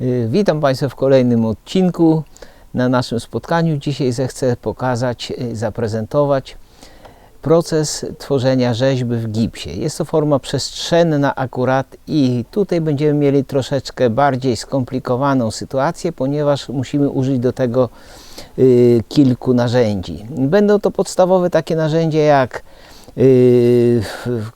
Y, Witam Państwa w kolejnym odcinku. Na naszym spotkaniu dzisiaj zechcę pokazać, y, zaprezentować proces tworzenia rzeźby w gipsie. Jest to forma przestrzenna akurat i tutaj będziemy mieli troszeczkę bardziej skomplikowaną sytuację, ponieważ musimy użyć do tego y, kilku narzędzi. Będą to podstawowe takie narzędzia jak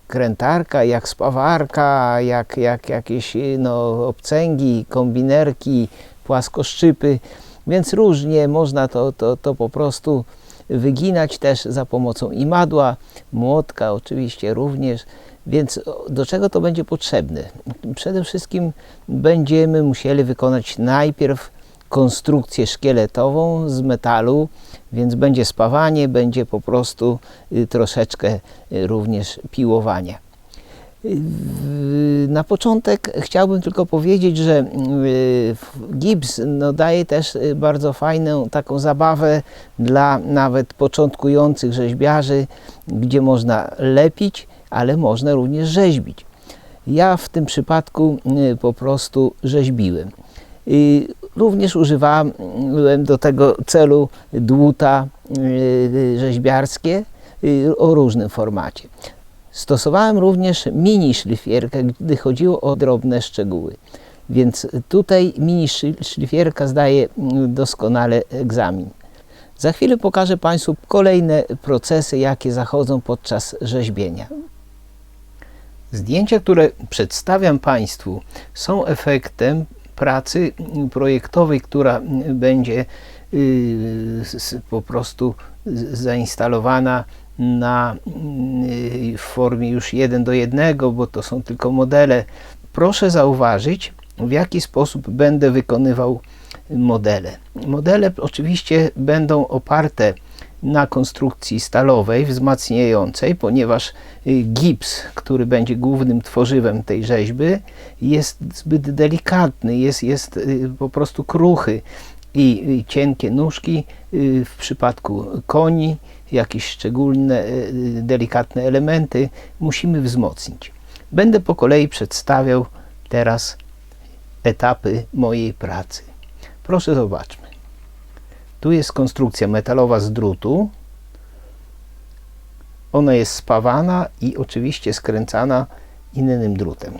krętarka, jak spawarka, jak, jak jakieś no, obcęgi, kombinerki, płaskoszczypy, więc różnie można to, to, to po prostu wyginać też za pomocą imadła, młotka oczywiście również. Więc do czego to będzie potrzebne? Przede wszystkim będziemy musieli wykonać najpierw konstrukcję szkieletową z metalu, więc będzie spawanie, będzie po prostu y, troszeczkę y, również piłowanie. Y, Na początek chciałbym tylko powiedzieć, że gips no, daje też bardzo fajną taką zabawę dla nawet początkujących rzeźbiarzy, gdzie można lepić, ale można również rzeźbić. Ja w tym przypadku po prostu rzeźbiłem. Y, Również używałem do tego celu dłuta y, rzeźbiarskie y, o różnym formacie. Stosowałem również mini szlifierkę, gdy chodziło o drobne szczegóły. Więc tutaj mini szlifierka zdaje mm, doskonale egzamin. Za chwilę pokażę Państwu kolejne procesy, jakie zachodzą podczas rzeźbienia. Zdjęcia, które przedstawiam Państwu, są efektem pracy projektowej, która będzie y, po prostu zainstalowana na, y, w formie już jeden do jednego, bo to są tylko modele. Proszę zauważyć, w jaki sposób będę wykonywał modele. Modele oczywiście będą oparte na konstrukcji stalowej, wzmacniającej, ponieważ y, gips, który będzie głównym tworzywem tej rzeźby, jest zbyt delikatny, jest, jest y, po prostu kruchy i cienkie nóżki y, w przypadku koni, jakieś szczególne delikatne elementy musimy wzmocnić. Będę po kolei przedstawiał teraz etapy mojej pracy. Proszę zobaczmy. Tu jest konstrukcja metalowa z drutu. Ona jest spawana i oczywiście skręcana innym drutem.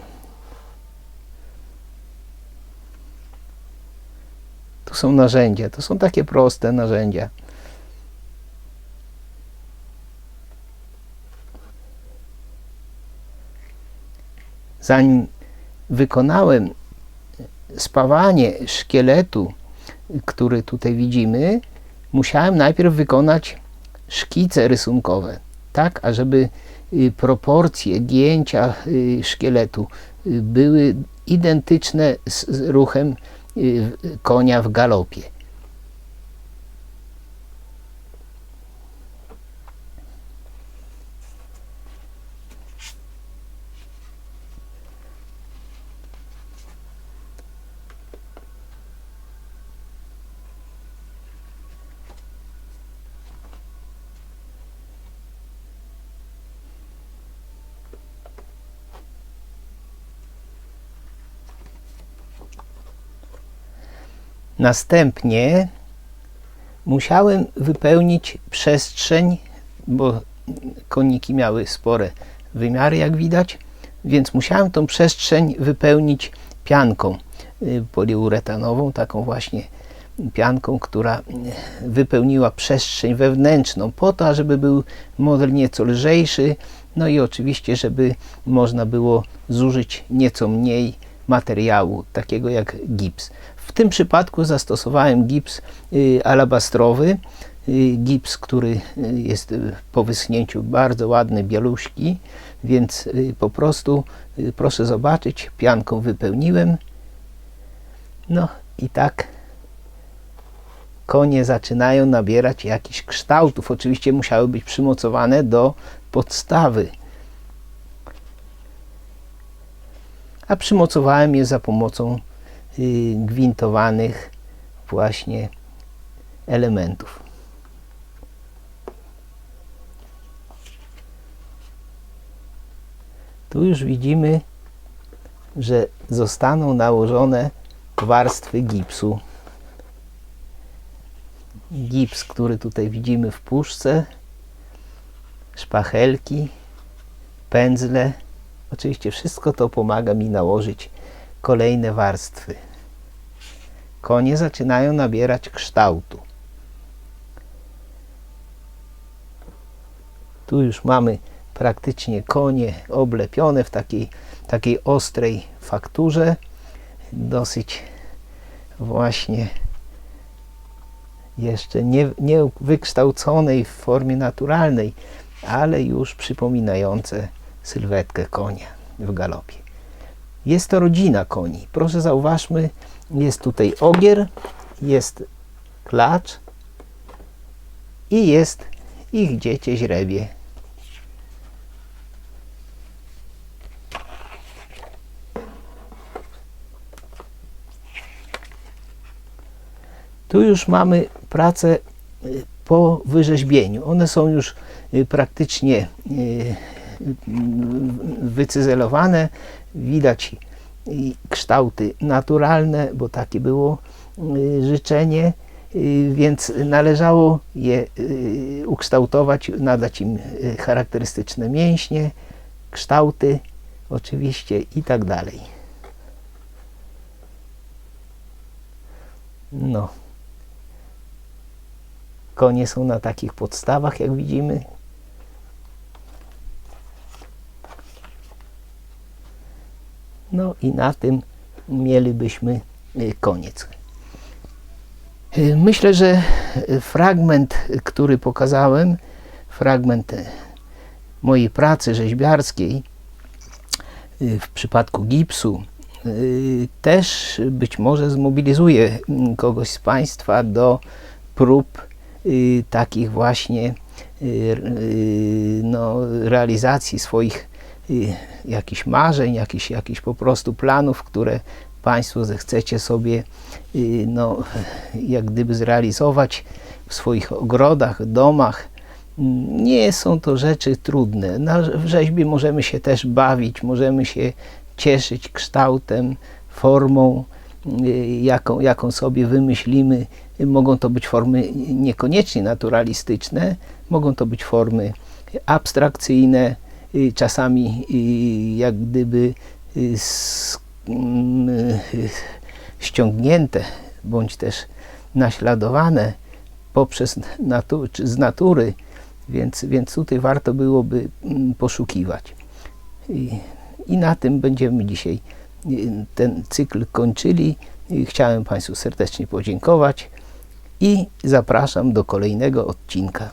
Tu są narzędzia. To są takie proste narzędzia. Zanim wykonałem spawanie szkieletu, który tutaj widzimy, musiałem najpierw wykonać szkice rysunkowe, tak, ażeby y, proporcje gięcia y, szkieletu y, były identyczne z ruchem konia w galopie. Następnie musiałem wypełnić przestrzeń, bo koniki miały spore wymiary, jak widać, więc musiałem tą przestrzeń wypełnić pianką y, poliuretanową, taką właśnie pianką, która wypełniła przestrzeń wewnętrzną, po to, żeby był model nieco lżejszy, no i oczywiście, żeby można było zużyć nieco mniej materiału, takiego jak gips. W tym przypadku zastosowałem gips y, alabastrowy, y, gips, który y, jest po wyschnięciu bardzo ładny, bieluśki, więc po prostu proszę zobaczyć, pianką wypełniłem. No i tak konie zaczynają nabierać jakichś kształtów. Oczywiście musiały być przymocowane do podstawy. A przymocowałem je za pomocą gwintowanych właśnie elementów. Tu już widzimy, że zostaną nałożone warstwy gipsu. Gips, który tutaj widzimy w puszce, szpachelki, pędzle. Oczywiście wszystko to pomaga mi nałożyć kolejne warstwy. Konie zaczynają nabierać kształtu. Tu już mamy praktycznie konie oblepione w takiej, takiej ostrej fakturze, dosyć właśnie jeszcze nie, nie wykształconej w formie naturalnej, ale już przypominające sylwetkę konia w galopie. Jest to rodzina koni. Proszę zauważmy, jest tutaj ogier, jest klacz i jest ich dziecię źrebie. Tu już mamy pracę y, po wyrzeźbieniu. One są już y, praktycznie y, wycyzelowane. Widać kształty naturalne, bo takie było życzenie, więc należało je ukształtować, nadać im charakterystyczne mięśnie, kształty oczywiście i tak dalej. No. Konie są na takich podstawach, jak widzimy. No i na tym mielibyśmy y, koniec. Y, myślę, że fragment, który pokazałem, fragment y, mojej pracy rzeźbiarskiej w przypadku gipsu, też być może zmobilizuje mm, kogoś z Państwa do prób Y, takich właśnie y, y, no, realizacji swoich jakichś marzeń, jakichś, jakichś po prostu planów, które Państwo zechcecie sobie no, jak gdyby zrealizować w swoich ogrodach, domach. Nie są to rzeczy trudne. Na rzeźbie możemy się też bawić, możemy się cieszyć kształtem, formą, jaką, jaką sobie wymyślimy Mogą to być formy niekoniecznie naturalistyczne, mogą to być formy abstrakcyjne, y, czasami y, jak gdyby y, mm, ściągnięte bądź też naśladowane poprzez natu z natury, więc, więc tutaj warto byłoby mm, poszukiwać. I, I na tym będziemy dzisiaj ten cykl kończyli. Chciałem Państwu serdecznie podziękować i zapraszam do kolejnego odcinka.